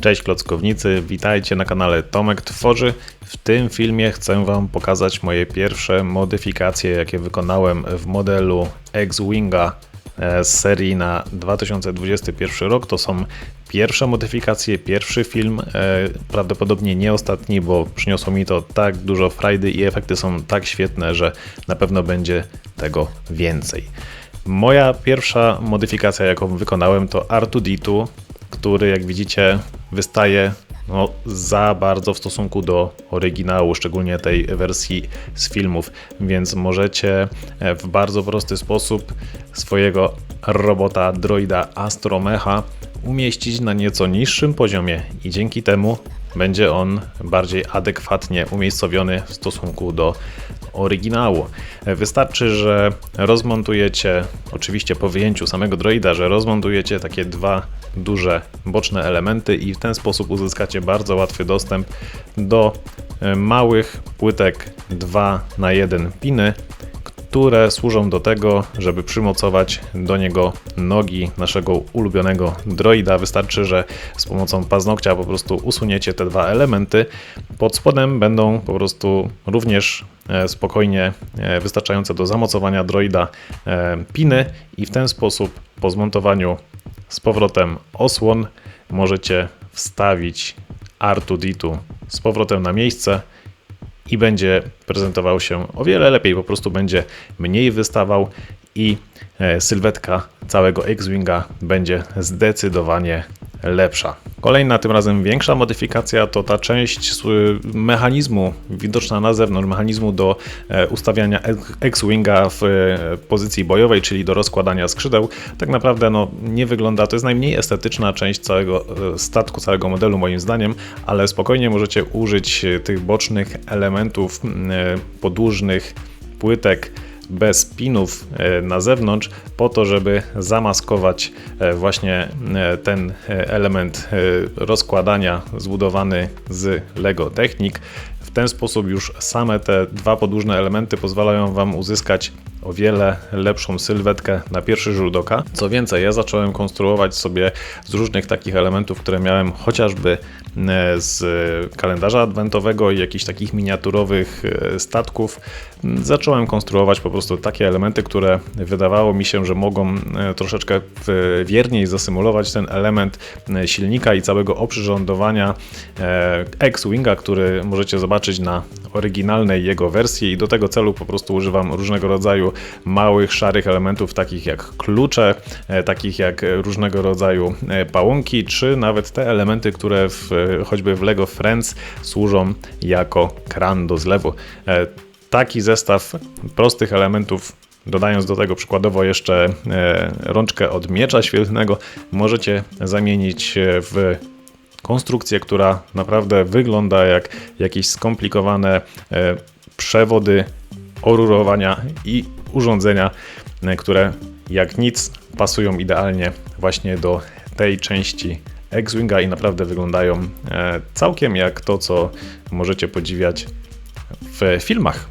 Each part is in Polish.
Cześć klockownicy, witajcie na kanale Tomek Tworzy. W tym filmie chcę Wam pokazać moje pierwsze modyfikacje, jakie wykonałem w modelu X-Winga e, z serii na 2021 rok. To są pierwsze modyfikacje, pierwszy film, e, prawdopodobnie nie ostatni, bo przyniosło mi to tak dużo frajdy i efekty są tak świetne, że na pewno będzie tego więcej. Moja pierwsza modyfikacja, jaką wykonałem, to R2D2, który jak widzicie wystaje no, za bardzo w stosunku do oryginału, szczególnie tej wersji z filmów, więc możecie e, w bardzo prosty sposób swojego robota droida Astromecha umieścić na nieco niższym poziomie i dzięki temu będzie on bardziej adekwatnie umiejscowiony w stosunku do oryginału. Wystarczy, że rozmontujecie, oczywiście po wyjęciu samego droida, że rozmontujecie takie dwa duże boczne elementy i w ten sposób uzyskacie bardzo łatwy dostęp do e, małych płytek 2 na 1 piny, które służą do tego, żeby przymocować do niego nogi naszego ulubionego droida. Wystarczy, że z pomocą paznokcia po prostu usuniecie te dwa elementy. Pod spodem będą po prostu również e, spokojnie e, wystarczające do zamocowania droida e, piny i w ten sposób po zmontowaniu z powrotem osłon możecie wstawić R2D2 z powrotem na miejsce i będzie prezentował się o wiele lepiej, po prostu będzie mniej wystawał i e, sylwetka całego X-Winga będzie zdecydowanie lepsza. Kolejna, tym razem większa modyfikacja to ta część mechanizmu widoczna na zewnątrz, mechanizmu do e, ustawiania X-Winga w e, pozycji bojowej, czyli do rozkładania skrzydeł. Tak naprawdę no, nie wygląda, to jest najmniej estetyczna część całego statku, całego modelu moim zdaniem, ale spokojnie możecie użyć tych bocznych elementów podłużnych, płytek, bez pinów e, na zewnątrz, po to, żeby zamaskować e, właśnie e, ten element rozkładania zbudowany z Lego Technic. W ten sposób już same te dwa podłużne elementy pozwalają Wam uzyskać o wiele lepszą sylwetkę na pierwszy rzut oka. Co więcej, ja zacząłem konstruować sobie z różnych takich elementów, które miałem chociażby e, z kalendarza adwentowego i jakichś takich miniaturowych e, statków. Zacząłem konstruować po prostu takie elementy, które wydawało mi się, że mogą e, troszeczkę wierniej zasymulować ten element silnika i całego oprzyrządowania X-Winga, który możecie zobaczyć na oryginalnej jego wersji i do tego celu po prostu używam różnego rodzaju małych, szarych elementów, takich jak klucze, e, takich jak różnego rodzaju e, pałąki, czy nawet te elementy, które w, e, choćby w LEGO Friends służą jako kran do zlewu. Taki zestaw prostych elementów Dodając do tego przykładowo jeszcze rączkę od miecza świetlnego, możecie zamienić w konstrukcję, która naprawdę wygląda jak jakieś skomplikowane przewody orurowania i urządzenia, e, które jak nic pasują idealnie właśnie do tej części X-Winga i naprawdę wyglądają e, całkiem jak to, co możecie podziwiać w filmach.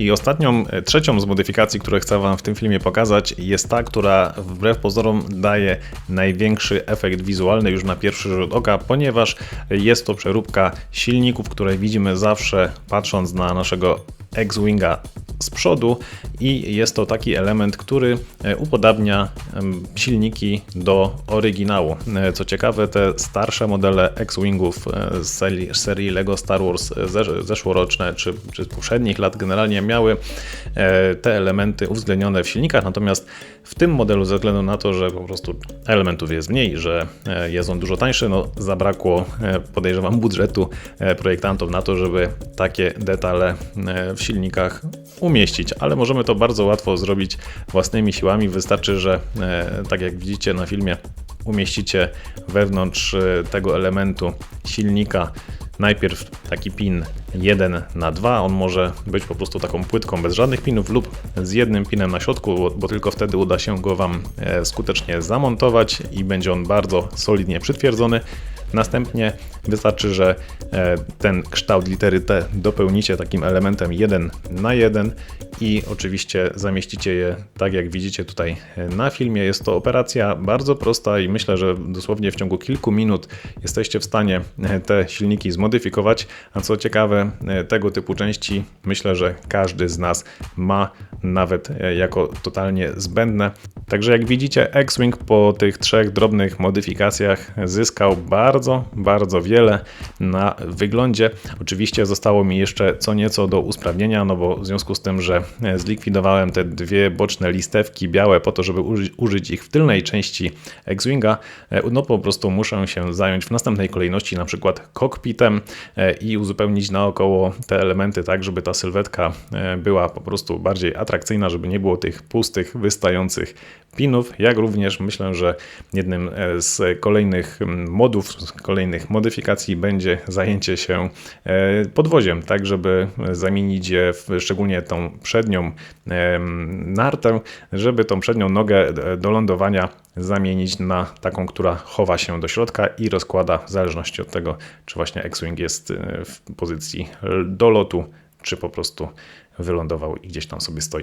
I ostatnią, e, trzecią z modyfikacji, które chcę Wam w tym filmie pokazać, jest ta, która wbrew pozorom daje największy efekt wizualny już na pierwszy rzut oka, ponieważ jest to przeróbka silników, które widzimy zawsze patrząc na naszego X-Winga z przodu i jest to taki element, który e, upodabnia silniki do oryginału. E, co ciekawe, te starsze modele X-Wingów z serii, LEGO Star Wars zeszłoroczne czy, czy z poprzednich lat generalnie miały e, te elementy uwzględnione w silnikach, natomiast w tym modelu ze względu na to, że po prostu elementów jest mniej, że e, jest on dużo tańszy, no zabrakło e, podejrzewam budżetu projektantów na to, żeby takie detale w silnikach umieścić, ale możemy to bardzo łatwo zrobić własnymi siłami. Wystarczy, że tak jak widzicie na filmie, umieścicie wewnątrz tego elementu silnika najpierw taki pin 1 na 2. On może być po prostu taką płytką bez żadnych pinów lub z jednym pinem na środku, bo, tylko wtedy uda się go Wam e, skutecznie zamontować i będzie on bardzo solidnie przytwierdzony. Następnie wystarczy, że e, ten kształt litery T dopełnicie takim elementem 1 na 1 i oczywiście zamieścicie je tak jak widzicie tutaj e, na filmie. Jest to operacja bardzo prosta i myślę, że dosłownie w ciągu kilku minut jesteście w stanie te silniki zmodyfikować. A co ciekawe, e, tego typu części myślę, że każdy z nas ma nawet e, jako totalnie zbędne. Także jak widzicie, X-Wing po tych trzech drobnych modyfikacjach zyskał bardzo, bardzo wiele na wyglądzie. Oczywiście zostało mi jeszcze co nieco do usprawnienia, no bo w związku z tym, że e, zlikwidowałem te dwie boczne listewki białe po to, żeby użyć, ich w tylnej części X-Winga, no po prostu muszę się zająć w następnej kolejności na przykład kokpitem i uzupełnić naokoło te elementy tak, żeby ta sylwetka e, była po prostu bardziej atrakcyjna, żeby nie było tych pustych, wystających pinów, jak również myślę, że jednym e, z kolejnych mm, modów, z kolejnych modyfikacji będzie zajęcie się e, podwoziem, tak żeby zamienić je, w, szczególnie tą przednią nartę, żeby tą przednią nogę do lądowania zamienić na taką, która chowa się do środka i rozkłada w zależności od tego, czy właśnie X-Wing jest e, w pozycji do lotu, czy po prostu wylądował i gdzieś tam sobie stoi.